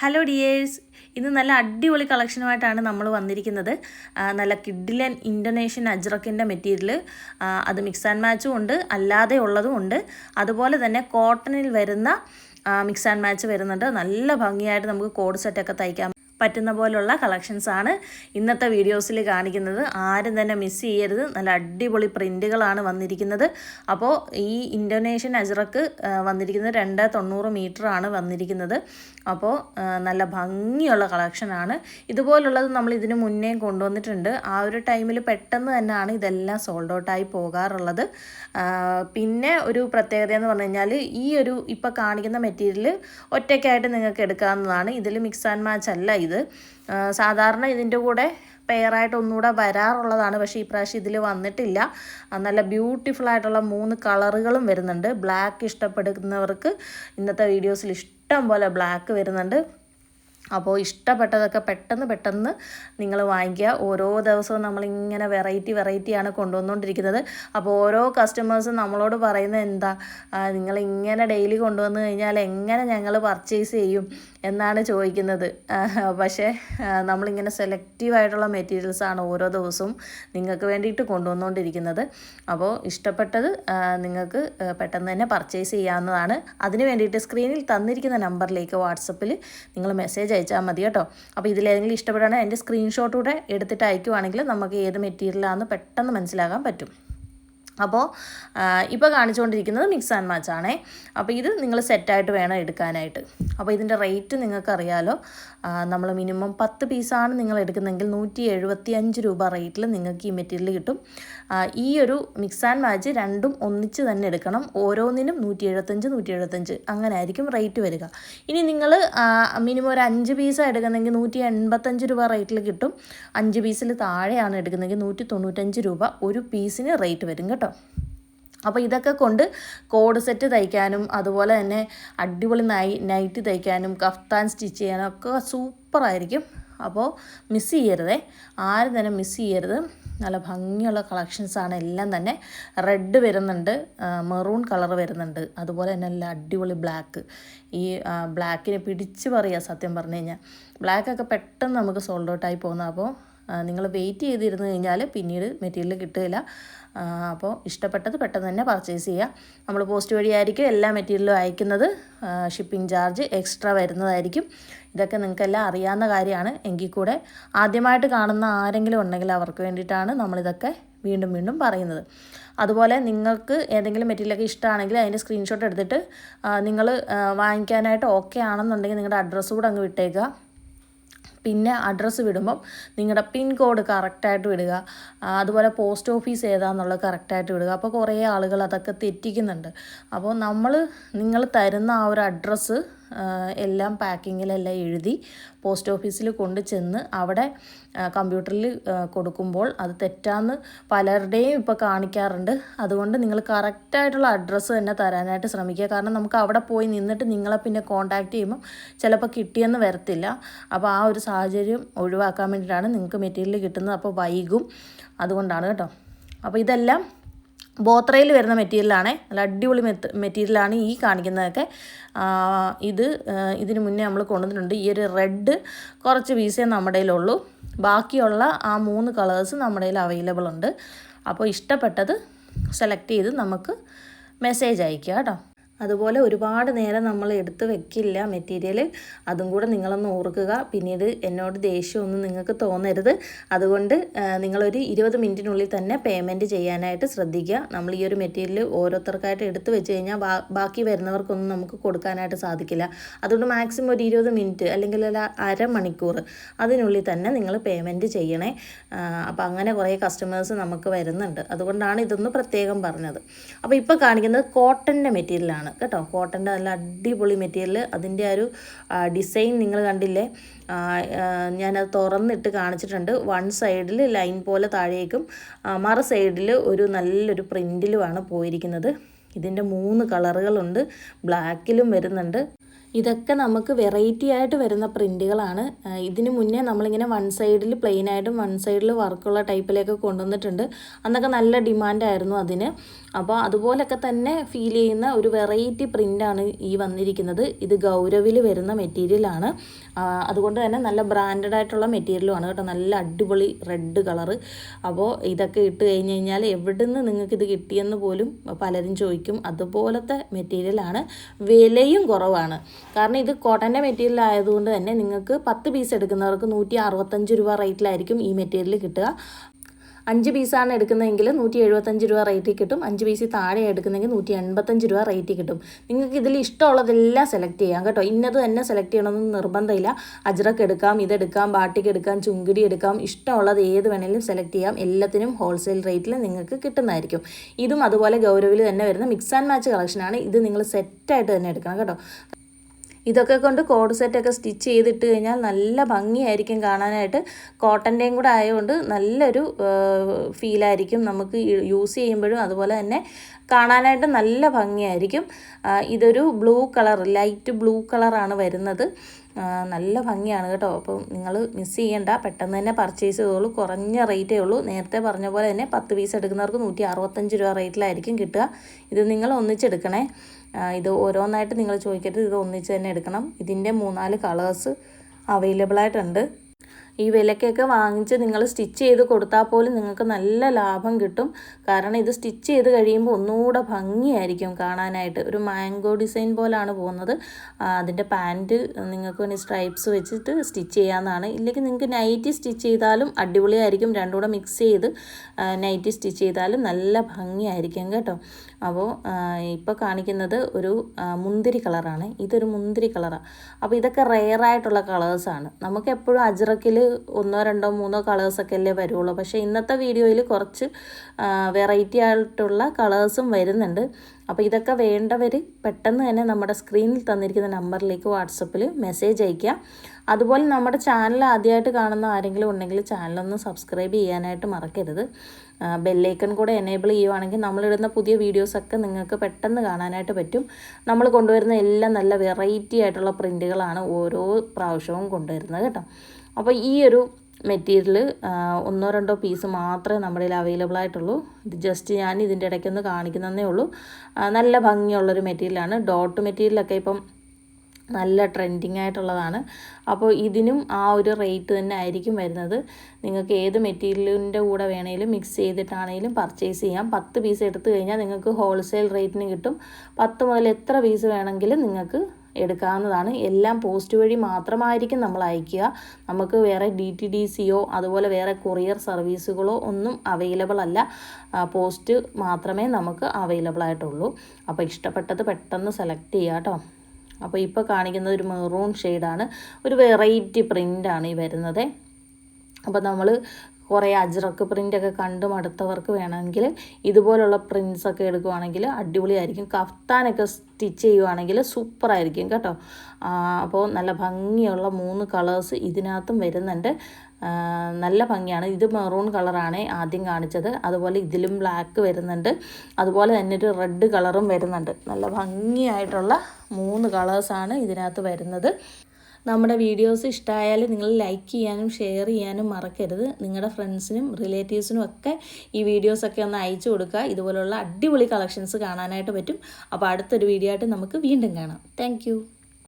Hello dears ഇന്ന് നല്ല അടിപൊളി കളക്ഷനുമായിട്ടാണ് നമ്മൾ വന്നിരിക്കുന്നത്. നല്ല കിഡിലൻ ഇൻഡോനേഷ്യൻ അജ്രക്കിന്റെ മെറ്റീരിയൽ അത് മിക്സ് ആൻഡ് മാച്ചും ഉണ്ട്. അല്ലാതെ ഉള്ളതും ഉണ്ട്. അതുപോലെ തന്നെ കോട്ടണിൽ വരുന്ന മിക്സ് ആൻഡ് മാച്ച് വരുന്നുണ്ട്. നല്ല ഭംഗിയായിട്ട് നമുക്ക് കോഡ് സെറ്റൊക്കെ തയ്ക്കാൻ പറ്റുന്ന പോലുള്ള കളക്ഷൻസാണ് ഇന്നത്തെ വീഡിയോസിൽ കാണിക്കുന്നത്. ആരും തന്നെ മിസ് ചെയ്യരുത്. നല്ല അടിപൊളി പ്രിന്റുകളാണ് വന്നിരിക്കുന്നത്. അപ്പോൾ ഈ ഇൻഡോനേഷ്യൻ അജ്രക്ക് വന്നിരിക്കുന്നത് രണ്ട് തൊണ്ണൂറ് ആണ് വന്നിരിക്കുന്നത്. അപ്പോൾ നല്ല ഭംഗിയുള്ള കളക്ഷനാണ് ഇതുപോലുള്ളത് നമ്മൾ ഇതിന് മുന്നേ കൊണ്ടുവന്നിട്ടുണ്ട്. ആ ഒരു ടൈമിൽ പെട്ടെന്ന് തന്നെയാണ് ഇതെല്ലാം സോൾഡ് ഔട്ടായി പോകാറുള്ളത്. പിന്നെ ഒരു പ്രത്യേകത എന്ന് പറഞ്ഞു ഈ ഒരു ഇപ്പോൾ കാണിക്കുന്ന മെറ്റീരിയൽ ഒറ്റയ്ക്കായിട്ട് നിങ്ങൾക്ക് എടുക്കാവുന്നതാണ്. ഇതിൽ മിക്സ് ആൻഡ് മാച്ച് അല്ല ഇത്. സാധാരണ ഇതിന്റെ കൂടെ പെയറായിട്ട് ഒന്നുകൂടെ വരാറുള്ളതാണ്. പക്ഷേ ഈ പ്രാവശ്യം ഇതിൽ വന്നിട്ടില്ല. നല്ല ബ്യൂട്ടിഫുൾ ആയിട്ടുള്ള മൂന്ന് കളറുകളും വരുന്നുണ്ട്. ബ്ലാക്ക് ഇഷ്ടപ്പെടുന്നവർക്ക് ഇന്നത്തെ വീഡിയോസിൽ ഇഷ്ടം പോലെ ബ്ലാക്ക് വരുന്നുണ്ട്. അപ്പോൾ ഇഷ്ടപ്പെട്ടതൊക്കെ പെട്ടെന്ന് പെട്ടെന്ന് നിങ്ങൾ വാങ്ങിക്കുക. ഓരോ ദിവസവും നമ്മളിങ്ങനെ വെറൈറ്റി വെറൈറ്റിയാണ് കൊണ്ടുവന്നുകൊണ്ടിരിക്കുന്നത്. അപ്പോൾ ഓരോ കസ്റ്റമേഴ്സും നമ്മളോട് പറയുന്നത് എന്താ? നിങ്ങൾ ഇങ്ങനെ ഡെയിലി കൊണ്ടുവന്നു കഴിഞ്ഞാൽ എങ്ങനെ ഞങ്ങൾ പർച്ചേസ് ചെയ്യും എന്നാണ് ചോദിക്കുന്നത്. പക്ഷേ നമ്മളിങ്ങനെ സെലക്റ്റീവായിട്ടുള്ള മെറ്റീരിയൽസാണ് ഓരോ ദിവസവും നിങ്ങൾക്ക് വേണ്ടിയിട്ട് കൊണ്ടുവന്നുകൊണ്ടിരിക്കുന്നത്. അപ്പോൾ ഇഷ്ടപ്പെട്ടത് നിങ്ങൾക്ക് പെട്ടെന്ന് തന്നെ പർച്ചേസ് ചെയ്യാവുന്നതാണ്. അതിന് വേണ്ടിയിട്ട് സ്ക്രീനിൽ തന്നിരിക്കുന്ന നമ്പറിലേക്ക് വാട്സപ്പിൽ നിങ്ങൾ മെസ്സേജ് അയച്ചാൽ മതി കേട്ടോ. അപ്പോൾ ഇതിലേതെങ്കിലും ഇഷ്ടപ്പെടുകയാണെങ്കിൽ അതിന്റെ സ്ക്രീൻഷോട്ട് കൂടെ എടുത്തിട്ട് അയക്കുവാണെങ്കിൽ നമുക്ക് ഏത് മെറ്റീരിയലാണെന്ന് പെട്ടെന്ന് മനസ്സിലാക്കാൻ പറ്റും. അപ്പോൾ ഇപ്പോൾ കാണിച്ചുകൊണ്ടിരിക്കുന്നത് മിക്സ് ആൻഡ് മാച്ച് ആണേ. അപ്പോൾ ഇത് നിങ്ങൾ സെറ്റായിട്ട് വേണം എടുക്കാനായിട്ട്. അപ്പോൾ ഇതിന്റെ റേറ്റ് നിങ്ങൾക്കറിയാലോ. നമ്മൾ മിനിമം പത്ത് പീസാണ് നിങ്ങൾ എടുക്കുന്നതെങ്കിൽ നൂറ്റി എഴുപത്തി അഞ്ച് രൂപ റേറ്റിൽ നിങ്ങൾക്ക് ഈ മെറ്റീരിയൽ കിട്ടും. ഈ ഒരു മിക്സ് ആൻഡ് മാച്ച് രണ്ടും ഒന്നിച്ച് തന്നെ എടുക്കണം. ഓരോന്നിനും നൂറ്റി എഴുപത്തഞ്ച് നൂറ്റി എഴുപത്തഞ്ച് അങ്ങനെ ആയിരിക്കും റേറ്റ് വരിക. ഇനി നിങ്ങൾ മിനിമം ഒരു അഞ്ച് പീസാണ് എടുക്കുന്നതെങ്കിൽ നൂറ്റി എൺപത്തഞ്ച് രൂപ റേറ്റിൽ കിട്ടും. അഞ്ച് പീസിൽ താഴെയാണ് എടുക്കുന്നതെങ്കിൽ നൂറ്റി തൊണ്ണൂറ്റഞ്ച് രൂപ ഒരു പീസിന് റേറ്റ് വരും കേട്ടോ. അപ്പോൾ ഇതൊക്കെ കൊണ്ട് കോഡ് സെറ്റ് തയ്ക്കാനും അതുപോലെ തന്നെ അടിപൊളി നൈ നൈറ്റ് തയ്ക്കാനും കഫ്താൻ സ്റ്റിച്ച് ചെയ്യാനും ഒക്കെ സൂപ്പറായിരിക്കും അപ്പോൾ മിസ് ചെയ്യരുതേ. ആരും തന്നെ മിസ് ചെയ്യരുത്. നല്ല ഭംഗിയുള്ള കളക്ഷൻസാണ് എല്ലാം തന്നെ റെഡ് വരുന്നുണ്ട്. മെറൂൺ കളർ വരുന്നുണ്ട്. അതുപോലെ തന്നെ നല്ല അടിപൊളി ബ്ലാക്ക് ഈ ബ്ലാക്കിനെ പിടിച്ച് പറയുക സത്യം പറഞ്ഞു കഴിഞ്ഞാൽ ബ്ലാക്കൊക്കെ പെട്ടെന്ന് നമുക്ക് സോൾഡ് ഔട്ടായി പോകുന്ന അപ്പോൾ നിങ്ങൾ വെയിറ്റ് ചെയ്തിരുന്നു കഴിഞ്ഞാൽ പിന്നീട് മെറ്റീരിയൽ കിട്ടുകയില്ല. അപ്പോൾ ഇഷ്ടപ്പെട്ടത് പെട്ടെന്ന് തന്നെ പർച്ചേസ് ചെയ്യുക. നമ്മൾ പോസ്റ്റ് വഴിയായിരിക്കും എല്ലാ മെറ്റീരിയലും അയക്കുന്നത്. ഷിപ്പിംഗ് ചാർജ് എക്സ്ട്രാ വരുന്നതായിരിക്കും. ഇതൊക്കെ നിങ്ങൾക്കെല്ലാം അറിയാവുന്ന കാര്യമാണ്. എങ്കിൽ കൂടെ ആദ്യമായിട്ട് കാണുന്ന ആരെങ്കിലും ഉണ്ടെങ്കിൽ അവർക്ക് വേണ്ടിയിട്ടാണ് നമ്മളിതൊക്കെ വീണ്ടും വീണ്ടും പറയുന്നത്. അതുപോലെ നിങ്ങൾക്ക് ഏതെങ്കിലും മെറ്റീരിയലൊക്കെ ഇഷ്ടമാണെങ്കിൽ അതിന്റെ സ്ക്രീൻഷോട്ട് എടുത്തിട്ട് നിങ്ങൾ വാങ്ങിക്കാനായിട്ട് ഓക്കെ ആണെന്നുണ്ടെങ്കിൽ നിങ്ങളുടെ അഡ്രസ്സ് കൂടെ അങ്ങ് വിട്ടേക്കുക. പിന്നെ അഡ്രസ്സ് വിടുമ്പം നിങ്ങളുടെ പിൻ കോഡ് കറക്റ്റായിട്ട് വിടുക. അതുപോലെ പോസ്റ്റ് ഓഫീസ് ഏതാണെന്നുള്ളത് കറക്റ്റായിട്ട് വിടുക. അപ്പോൾ കുറേ ആളുകൾ അതൊക്കെ തെറ്റിക്കുന്നുണ്ട്. അപ്പോൾ നമ്മൾ നിങ്ങൾ തരുന്ന ആ ഒരു അഡ്രസ്സ് എല്ലാം പാക്കിങ്ങിലെല്ലാം എഴുതി പോസ്റ്റ് ഓഫീസിൽ കൊണ്ട് ചെന്ന് അവിടെ കമ്പ്യൂട്ടറിൽ കൊടുക്കുമ്പോൾ അത് തെറ്റാന്ന് പലരുടെയും ഇപ്പോൾ കാണിക്കാറുണ്ട്. അതുകൊണ്ട് നിങ്ങൾ കറക്റ്റായിട്ടുള്ള അഡ്രസ്സ് തന്നെ തരാനായിട്ട് ശ്രമിക്കുക. കാരണം നമുക്ക് അവിടെ പോയി നിന്നിട്ട് നിങ്ങളെ പിന്നെ കോൺടാക്റ്റ് ചെയ്യുമ്പോൾ ചിലപ്പോൾ കിട്ടിയെന്ന് വരത്തില്ല. അപ്പോൾ ആ ഒരു സാഹചര്യം ഒഴിവാക്കാൻ വേണ്ടിയിട്ടാണ് നിങ്ങൾക്ക് മെറ്റീരിയൽ കിട്ടുന്നത്. അപ്പോൾ വൈകും. അതുകൊണ്ടാണ് കേട്ടോ. അപ്പോൾ ഇതെല്ലാം ബോത്രയിൽ വരുന്ന മെറ്റീരിയലാണ്. നല്ല അടിപൊളി മെറ്റീരിയലാണ് ഈ കാണിക്കുന്നതൊക്കെ. ഇത് ഇതിന് മുന്നേ നമ്മൾ കൊണ്ടുവന്നിട്ടുണ്ട്. ഈ ഒരു റെഡ് കുറച്ച് പീസേ നമ്മുടെ കയ്യിലുള്ളൂ. ബാക്കിയുള്ള ആ മൂന്ന് കളേഴ്സ് നമ്മുടെ കയ്യിൽ അവൈലബിൾ ഉണ്ട്. അപ്പോൾ ഇഷ്ടപ്പെട്ടത് സെലക്ട് ചെയ്ത് നമുക്ക് മെസ്സേജ് അയക്കുക കേട്ടോ. അതുപോലെ ഒരുപാട് നേരം നമ്മൾ എടുത്ത് വെക്കില്ല മെറ്റീരിയൽ അതും കൂടെ നിങ്ങളൊന്ന് ഓർക്കുക. പിന്നീട് എന്നോട് ദേഷ്യമൊന്നും നിങ്ങൾക്ക് തോന്നരുത്. അതുകൊണ്ട് നിങ്ങളൊരു ഇരുപത് മിനിറ്റിനുള്ളിൽ തന്നെ പേയ്മെന്റ് ചെയ്യാനായിട്ട് ശ്രദ്ധിക്കുക. നമ്മൾ ഈ ഒരു മെറ്റീരിയൽ ഓരോരുത്തർക്കായിട്ട് എടുത്ത് വെച്ച് കഴിഞ്ഞാൽ ബാക്കി വരുന്നവർക്കൊന്നും നമുക്ക് കൊടുക്കാനായിട്ട് സാധിക്കില്ല. അതുകൊണ്ട് മാക്സിമം ഒരു ഇരുപത് മിനിറ്റ് അല്ലെങ്കിൽ ഒരു അരമണിക്കൂർ അതിനുള്ളിൽ തന്നെ നിങ്ങൾ പേയ്മെന്റ് ചെയ്യണേ. അപ്പോൾ അങ്ങനെ കുറേ കസ്റ്റമേഴ്സ് നമുക്ക് വരുന്നുണ്ട്. അതുകൊണ്ടാണ് ഇതൊന്ന് പ്രത്യേകം പറഞ്ഞത്. അപ്പോൾ ഇപ്പോൾ കാണിക്കുന്നത് കോട്ടന്റെ മെറ്റീരിയലാണ്. കേട്ടോ? കോട്ടന്റെ നല്ല അടിപൊളി മെറ്റീരിയൽ അതിന്റെ ആ ഒരു ഡിസൈൻ നിങ്ങൾ കണ്ടില്ലേ? ഞാനത് തുറന്നിട്ട് കാണിച്ചിട്ടുണ്ട്. വൺ സൈഡിൽ ലൈൻ പോലെ താഴേക്കും മറു സൈഡിൽ ഒരു നല്ലൊരു പ്രിന്റിലുമാണ് പോയിരിക്കുന്നത്. ഇതിന്റെ മൂന്ന് കളറുകളുണ്ട്. ബ്ലാക്കിലും വരുന്നുണ്ട്. ഇതൊക്കെ നമുക്ക് വെറൈറ്റി ആയിട്ട് വരുന്ന പ്രിന്റുകളാണ് ഇതിന് മുന്നേ നമ്മളിങ്ങനെ വൺ സൈഡിൽ പ്ലെയിൻ ആയിട്ടും വൺ സൈഡിൽ വർക്കുള്ള ടൈപ്പിലേക്ക് കൊണ്ടുവന്നിട്ടുണ്ട്. അന്നൊക്കെ നല്ല ഡിമാൻഡായിരുന്നു അതിന്. അപ്പോൾ അതുപോലൊക്കെ തന്നെ ഫീൽ ചെയ്യുന്ന ഒരു വെറൈറ്റി പ്രിന്റാണ് ഈ വന്നിരിക്കുന്നത്. ഇത് ഗൗരവിൽ വരുന്ന മെറ്റീരിയലാണ് അതുകൊണ്ട് തന്നെ നല്ല ബ്രാൻഡഡ് ആയിട്ടുള്ള മെറ്റീരിയലുമാണ് കേട്ടോ. നല്ല അടിപൊളി റെഡ് കളറ് അപ്പോൾ ഇതൊക്കെ ഇട്ട് കഴിഞ്ഞ് കഴിഞ്ഞാൽ എവിടെ നിങ്ങൾക്ക് ഇത് കിട്ടിയെന്ന് പോലും പലരും ചോദിക്കും. അതുപോലത്തെ മെറ്റീരിയലാണ് വിലയും കുറവാണ്. കാരണം ഇത് കോട്ടന്റെ മെറ്റീരിയൽ ആയതുകൊണ്ട് തന്നെ നിങ്ങൾക്ക് പത്ത് പീസ് എടുക്കുന്നവർക്ക് നൂറ്റി അറുപത്തഞ്ച് രൂപ റേറ്റിലായിരിക്കും ഈ മെറ്റീരിയൽ കിട്ടുക. അഞ്ച് പീസാണ് എടുക്കുന്നതെങ്കിൽ നൂറ്റി എഴുപത്തഞ്ച് രൂപ റേറ്റിൽ കിട്ടും. അഞ്ച് പീസിൽ താഴെ എടുക്കുന്നെങ്കിൽ നൂറ്റി എൺപത്തഞ്ച് രൂപ റേറ്റിൽ കിട്ടും. നിങ്ങൾക്ക് ഇതിൽ ഇഷ്ടമുള്ളതെല്ലാം സെലക്ട് ചെയ്യാം കേട്ടോ. ഇന്നത് തന്നെ സെലക്ട് ചെയ്യണമെന്ന് നിർബന്ധമില്ല. അജ്രക്ക് എടുക്കാം ഇതെടുക്കാം ബാട്ടിക്ക് എടുക്കാം ചുങ്കിടി എടുക്കാം. ഇഷ്ടമുള്ളത് ഏത് വേണമെങ്കിലും സെലക്ട് ചെയ്യാം. എല്ലാത്തിനും ഹോൾസെയിൽ റേറ്റിൽ നിങ്ങൾക്ക് കിട്ടുന്നതായിരിക്കും. ഇതും അതുപോലെ ഗൗരവിൽ തന്നെ വരുന്ന മിക്സ് ആൻഡ് മാച്ച് കളക്ഷനാണ് ഇത് നിങ്ങൾ സെറ്റായിട്ട് തന്നെ എടുക്കണം കേട്ടോ. ഇതൊക്കെ കൊണ്ട് കോഡ് സെറ്റൊക്കെ സ്റ്റിച്ച് ചെയ്തിട്ട് കഴിഞ്ഞാൽ നല്ല ഭംഗിയായിരിക്കും കാണാനായിട്ട്. കോട്ടന്റെയും കൂടെ ആയതുകൊണ്ട് നല്ലൊരു ഫീലായിരിക്കും നമുക്ക് യൂസ് ചെയ്യുമ്പോഴും. അതുപോലെ തന്നെ കാണാനായിട്ട് നല്ല ഭംഗിയായിരിക്കും. ഇതൊരു ബ്ലൂ കളർ ലൈറ്റ് ബ്ലൂ കളറാണ് വരുന്നത്. നല്ല ഭംഗിയാണ് കേട്ടോ. അപ്പം നിങ്ങൾ മിസ് ചെയ്യേണ്ട. പെട്ടെന്ന് തന്നെ പർച്ചേസ് ചെയ്തോളൂ. കുറഞ്ഞ റേറ്റേ ഉള്ളൂ. നേരത്തെ പറഞ്ഞ പോലെ തന്നെ പത്ത് പീസ് എടുക്കുന്നവർക്ക് നൂറ്റി അറുപത്തഞ്ച് രൂപ റേറ്റിലായിരിക്കും കിട്ടുക. ഇത് നിങ്ങൾ ഒന്നിച്ചെടുക്കണേ. ഇത് ഓരോന്നായിട്ട് നിങ്ങൾ ചോദിക്കരുത് ഇത് ഒന്നിച്ച് തന്നെ എടുക്കണം. ഇതിന്റെ മൂന്നാൽ കളേഴ്സ് അവൈലബിൾ ആയിട്ടുണ്ട് ഈ വിലക്കൊക്കെ വാങ്ങിച്ച് നിങ്ങൾ സ്റ്റിച്ച് ചെയ്ത് കൊടുത്താൽ പോലും നിങ്ങൾക്ക് നല്ല ലാഭം കിട്ടും. കാരണം ഇത് സ്റ്റിച്ച് ചെയ്ത് കഴിയുമ്പോൾ ഒന്നുകൂടെ ഭംഗിയായിരിക്കും കാണാനായിട്ട്. ഒരു മാംഗോ ഡിസൈൻ പോലാണ് പോകുന്നത്. അതിന്റെ പാന്റ് നിങ്ങൾക്ക് വേണ്ടി സ്ട്രൈപ്സ് വെച്ചിട്ട് സ്റ്റിച്ച് ചെയ്യാമെന്നാണ് ഇല്ലെങ്കിൽ നിങ്ങൾക്ക് നൈറ്റി സ്റ്റിച്ച് ചെയ്താലും അടിപൊളിയായിരിക്കും. രണ്ടും കൂടെ മിക്സ് ചെയ്ത് നൈറ്റി സ്റ്റിച്ച് ചെയ്താലും നല്ല ഭംഗിയായിരിക്കും കേട്ടോ. അപ്പോൾ ഇപ്പോൾ കാണിക്കുന്നത് ഒരു മുന്തിരി കളറാണ്. ഇതൊരു മുന്തിരി കളറാണ്. അപ്പോൾ ഇതൊക്കെ റെയറായിട്ടുള്ള കളേഴ്സാണ് നമുക്ക് എപ്പോഴും അജ്രക്കിൽ ഒന്നോ രണ്ടോ മൂന്നോ കളേഴ്സൊക്കെ അല്ലേ വരുള്ളൂ. പക്ഷേ ഇന്നത്തെ വീഡിയോയിൽ കുറച്ച് വെറൈറ്റി ആയിട്ടുള്ള കളേഴ്സും വരുന്നുണ്ട്. അപ്പോൾ ഇതൊക്കെ വേണ്ടവർ പെട്ടെന്ന് തന്നെ നമ്മുടെ സ്ക്രീനിൽ തന്നിരിക്കുന്ന നമ്പറിലേക്ക് വാട്സപ്പിൽ മെസ്സേജ് അയയ്ക്കുക. അതുപോലെ നമ്മുടെ ചാനൽ ആദ്യമായിട്ട് കാണുന്ന ആരെങ്കിലും ഉണ്ടെങ്കിൽ ചാനലൊന്ന് സബ്സ്ക്രൈബ് ചെയ്യാനായിട്ട് മറക്കരുത്. ബെല്ലൈക്കൺ കൂടെ എനേബിൾ ചെയ്യുവാണെങ്കിൽ നമ്മളിടുന്ന പുതിയ വീഡിയോസൊക്കെ നിങ്ങൾക്ക് പെട്ടെന്ന് കാണാനായിട്ട് പറ്റും. നമ്മൾ കൊണ്ടുവരുന്ന എല്ലാം നല്ല വെറൈറ്റി ആയിട്ടുള്ള പ്രിന്റുകളാണ് ഓരോ പ്രാവശ്യവും കൊണ്ടുവരുന്നത് കേട്ടോ. അപ്പോൾ ഈ ഒരു മെറ്റീരിയൽ ഒന്നോ രണ്ടോ പീസ് മാത്രമേ നമ്മുടെ കയ്യിൽ അവൈലബിൾ ആയിട്ടുള്ളൂ. ഇത് ജസ്റ്റ് ഞാൻ ഇതിന്റെ ഇടയ്ക്കൊന്ന് കാണിക്കുന്നതേ ഉള്ളൂ. നല്ല ഭംഗിയുള്ളൊരു മെറ്റീരിയലാണ്. ഡോട്ട് മെറ്റീരിയലൊക്കെ ഇപ്പം നല്ല ട്രെൻഡിങ് ആയിട്ടുള്ളതാണ്. അപ്പോൾ ഇതിനും ആ ഒരു റേറ്റ് തന്നെ ആയിരിക്കും വരുന്നത്. നിങ്ങൾക്ക് ഏത് മെറ്റീരിയലിന്റെ കൂടെ വേണമെങ്കിലും മിക്സ് ചെയ്തിട്ടാണെങ്കിലും പർച്ചേസ് ചെയ്യാം. പത്ത് പീസ് എടുത്തു കഴിഞ്ഞാൽ നിങ്ങൾക്ക് ഹോൾസെയിൽ റേറ്റിന് കിട്ടും. പത്ത് മുതൽ എത്ര പീസ് വേണമെങ്കിലും നിങ്ങൾക്ക് എടുക്കാവുന്നതാണ്. എല്ലാം പോസ്റ്റ് വഴി മാത്രമായിരിക്കും നമ്മൾ അയക്കുക. നമുക്ക് വേറെ ഡി ടി ഡി സിയോ അതുപോലെ വേറെ കൊറിയർ സർവീസുകളോ ഒന്നും അവൈലബിൾ അല്ല. പോസ്റ്റ് മാത്രമേ നമുക്ക് അവൈലബിൾ ആയിട്ടുള്ളൂ. അപ്പോൾ ഇഷ്ടപ്പെട്ടത് പെട്ടെന്ന് സെലക്ട് ചെയ്യുക കേട്ടോ. അപ്പോൾ ഇപ്പോൾ കാണിക്കുന്നത് ഒരു മെറൂൺ ഷെയ്ഡാണ് ഒരു വെറൈറ്റി പ്രിന്റാണ് ഈ വരുന്നത്. അപ്പോൾ നമ്മൾ കുറേ അജ്രക്ക് പ്രിന്റൊക്കെ കണ്ട് മടുത്തവർക്ക് വേണമെങ്കിൽ ഇതുപോലുള്ള പ്രിൻസൊക്കെ എടുക്കുവാണെങ്കിൽ അടിപൊളിയായിരിക്കും. കഫ്താനൊക്കെ സ്റ്റിച്ച് ചെയ്യുവാണെങ്കിൽ സൂപ്പറായിരിക്കും കേട്ടോ. അപ്പോൾ നല്ല ഭംഗിയുള്ള മൂന്ന് കളേഴ്സ് ഇതിനകത്തും വരുന്നുണ്ട്. നല്ല ഭംഗിയാണ്. ഇത് മെറൂൺ കളറാണ് ആദ്യം കാണിച്ചത്. അതുപോലെ ഇതിലും ബ്ലാക്ക് വരുന്നുണ്ട്. അതുപോലെ തന്നെ ഒരു റെഡ് കളറും വരുന്നുണ്ട്. നല്ല ഭംഗിയായിട്ടുള്ള മൂന്ന് കളേഴ്സാണ് ഇതിനകത്ത് വരുന്നത്. നമ്മുടെ വീഡിയോസ് ഇഷ്ടമായാൽ നിങ്ങൾ ലൈക്ക് ചെയ്യാനും ഷെയർ ചെയ്യാനും മറക്കരുത്. നിങ്ങളുടെ ഫ്രണ്ട്സിനും റിലേറ്റീവ്സിനും ഒക്കെ ഈ വീഡിയോസൊക്കെ ഒന്ന് അയച്ചു കൊടുക്കുക. ഇതുപോലുള്ള അടിപൊളി കളക്ഷൻസ് കാണാനായിട്ട് പറ്റും. അപ്പോൾ അടുത്തൊരു വീഡിയോ ആയിട്ട് നമുക്ക് വീണ്ടും കാണാം. താങ്ക്